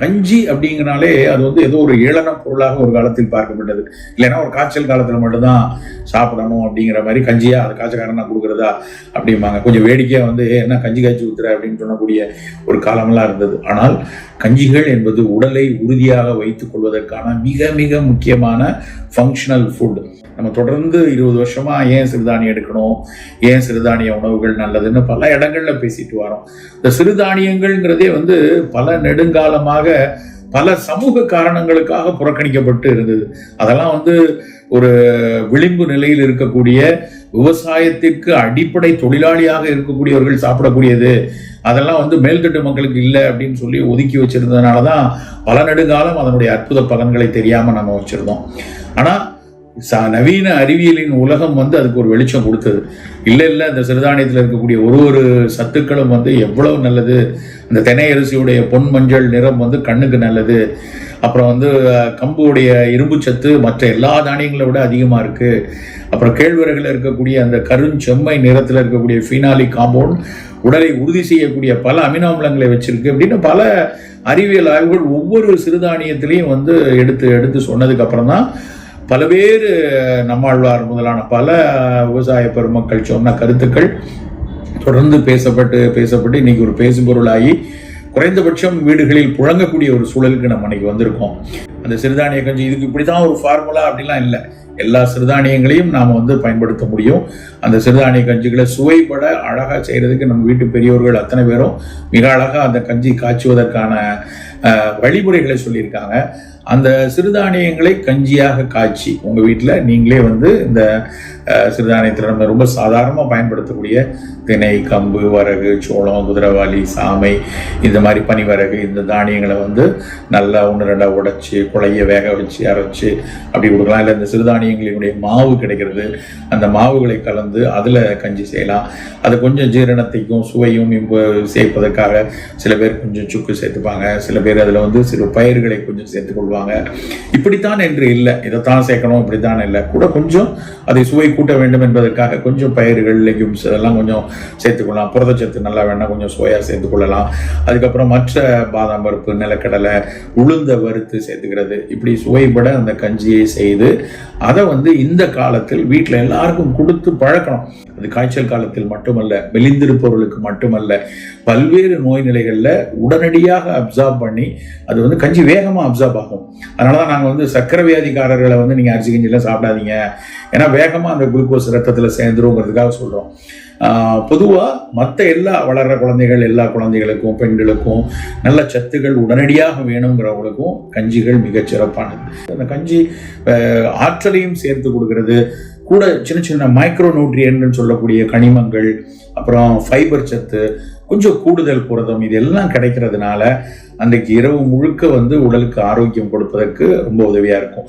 கஞ்சி அப்படிங்கிறனாலே அது வந்து ஏதோ ஒரு ஏளன பொருளாக ஒரு காலத்தில் பார்க்கப்பட்டது. இல்லைன்னா ஒரு காய்ச்சல் காலத்தில் மட்டும்தான் சாப்பிடணும் அப்படிங்கிற மாதிரி கஞ்சியா அது காய்ச்சக்காரனா கொடுக்குறதா அப்படிம்பாங்க. கொஞ்சம் வேடிக்கையாக வந்து என்ன கஞ்சி காய்ச்சி ஊத்துற? அப்படின்னு சொல்லக்கூடிய ஒரு காலமெல்லாம் இருந்தது. ஆனால் கஞ்சிகள் என்பது உடலை உறுதியாக வைத்துக் கொள்வதற்கான மிக மிக முக்கியமான ஃபங்க்ஷனல் ஃபுட் நம்ம தொடர்ந்து இருபது வருஷமா ஏன் சிறுதானியம் எடுக்கணும்? ஏன் சிறுதானிய உணவுகள் நல்லதுன்னு பல இடங்கள்ல பேசிட்டு வரோம். இந்த சிறுதானியங்கள்ங்கிறதே வந்து பல நெடுங்காலமாக பல சமூக காரணங்களுக்காக புறக்கணிக்கப்பட்டு இருந்தது. அதெல்லாம் வந்து ஒரு விளிம்பு நிலையில் இருக்கக்கூடிய விவசாயத்திற்கு அடிப்படை தொழிலாளியாக இருக்கக்கூடியவர்கள் சாப்பிடக்கூடியது. அதெல்லாம் வந்து மேல்தட்டு மக்களுக்கு இல்லை அப்படின்னு சொல்லி ஒதுக்கி வச்சிருந்ததுனால தான் பல நெடுங்காலம் அதனுடைய அற்புத பலன்களை தெரியாமல் நம்ம வச்சிருந்தோம். ஆனால் நவீன அறிவியலின் உலகம் வந்து அதுக்கு ஒரு வெளிச்சம் கொடுத்தது. இல்லை இல்லை இந்த சிறுதானியத்தில் இருக்கக்கூடிய ஒரு ஒரு சத்துக்களும் வந்து எவ்வளவு நல்லது. அந்த தெனையரிசியுடைய பொன் மஞ்சள் நிறம் வந்து கண்ணுக்கு நல்லது. அப்புறம் வந்து கம்புடைய இரும்பு சத்து மற்ற எல்லா தானியங்களை விட அதிகமாக இருக்குது அப்புறம் கேழ்வரகில் இருக்கக்கூடிய அந்த கருஞ்செம்மை நிறத்தில் இருக்கக்கூடிய ஃபினாலி காம்பவுண்ட் உடலை உறுதி செய்யக்கூடிய பல அமினோ அமிலங்களை வச்சிருக்கு அப்படின்னு பல அறிவியல் ஆய்வுகள் ஒவ்வொரு சிறுதானியத்திலையும் வந்து எடுத்து எடுத்து சொன்னதுக்கு அப்புறம் தான் பல்வேறு நம்மாழ்வார் முதலான பல விவசாய பெருமக்கள் சொன்ன கருத்துக்கள் தொடர்ந்து பேசப்பட்டு பேசப்பட்டு இன்னைக்கு ஒரு பேசுபொருளாகி குறைந்தபட்சம் வீடுகளில் புழங்கக்கூடிய ஒரு சூழலுக்கு நம்ம இன்னைக்கு வந்திருக்கோம். அந்த சிறுதானிய கஞ்சி இதுக்கு இப்படி தான் ஒரு ஃபார்முலா அப்படிலாம் இல்லை. எல்லா சிறுதானியங்களையும் நாம் வந்து பயன்படுத்த முடியும். அந்த சிறுதானிய கஞ்சிகளை சுவைப்பட அழகாக செய்கிறதுக்கு நம்ம வீட்டு பெரியவர்கள் அத்தனை பேரும் மிக அழகாக அந்த கஞ்சி காய்ச்சுவதற்கான வழிமுறைகளை சொல்லியிருக்காங்க. அந்த சிறுதானியங்களை கஞ்சியாக காய்ச்சி உங்கள் வீட்டில் நீங்களே வந்து இந்த சிறுதானியத்தில் நம்ம ரொம்ப சாதாரணமாக பயன்படுத்தக்கூடிய திணை கம்பு வரகு சோளம் குதிரவாளி சாமை இந்த மாதிரி பனிவரகு இந்த தானியங்களை வந்து நல்லா ஒன்று ரெண்டாக உடைச்சி குழைய வேக வச்சு அரைச்சி அப்படி கொடுக்கலாம். இல்லை இந்த சிறுதானியங்களினுடைய மாவு கிடைக்கிறது அந்த மாவுகளை கலந்து அதில் கஞ்சி செய்யலாம். அது கொஞ்சம் ஜீரணத்தைக்கும் சுவையும் சேர்ப்பதற்காக சில பேர் கொஞ்சம் சுக்கு சேர்த்துப்பாங்க சில பேர் பேர் அதில் வந்து சிறு பயிர்களை கொஞ்சம் சேர்த்துக்கொள்வாங்க இப்படித்தான் என்று இல்லை. இதைத்தான் சேர்க்கணும் இப்படித்தான் இல்லை. கூட கொஞ்சம் அதை சுவை கூட்ட வேண்டும் என்பதற்காக கொஞ்சம் பயிர்கள் லெக்யூம்ஸ் இதெல்லாம் கொஞ்சம் சேர்த்துக்கொள்ளலாம் புரதச்சத்து நல்லா வேணால் கொஞ்சம் சோயா சேர்த்துக்கொள்ளலாம் அதுக்கப்புறம் மற்ற பாதாம் பருப்பு நிலக்கடலை உளுந்த வறுத்து சேர்த்துக்கிறது. இப்படி சுவைபட அந்த கஞ்சியை செய்து அதை வந்து இந்த காலத்தில் வீட்டில் எல்லாருக்கும் கொடுத்து பழக்கணும். அது காய்ச்சல் காலத்தில் மட்டுமல்ல மெலிந்திருப்பவர்களுக்கு மட்டுமல்ல பல்வேறு நோய் நிலைகளில் உடனடியாக அப்சார்ப் பண்ணி அது வந்து கஞ்சி வேகமாக அப்சார்ப் ஆகும். அதனால தான் நாங்கள் வந்து சக்கரை வியாதிக்காரர்களை வந்து நீங்கள் அரிசி கஞ்சிலாம் சாப்பிடாதீங்க. ஏன்னா வேகமாக அந்த குளுக்கோஸ் ரத்தத்தில் சேர்ந்துருங்கிறதுக்காக சொல்கிறோம் பொதுவாக மற்ற எல்லா வளர்கிற குழந்தைகள் எல்லா குழந்தைகளுக்கும் பெண்களுக்கும் நல்ல சத்துக்கள் உடனடியாக வேணுங்கிறவங்களுக்கும் கஞ்சிகள் மிகச் சிறப்பானது அந்த கஞ்சி ஆற்றலையும் சேர்த்து கொடுக்கிறது. கூட சின்ன சின்ன மைக்ரோ நியூட்ரியன்ட்னு சொல்லக்கூடிய கனிமங்கள் அப்புறம் ஃபைபர் சத்து கொஞ்சம் கூடுதல் புரதம் இது எல்லாம் கிடைக்கிறதுனால அன்றைக்கு இரவு முழுக்க வந்து உடலுக்கு ஆரோக்கியம் கொடுப்பதற்கு ரொம்ப உதவியாக இருக்கும்.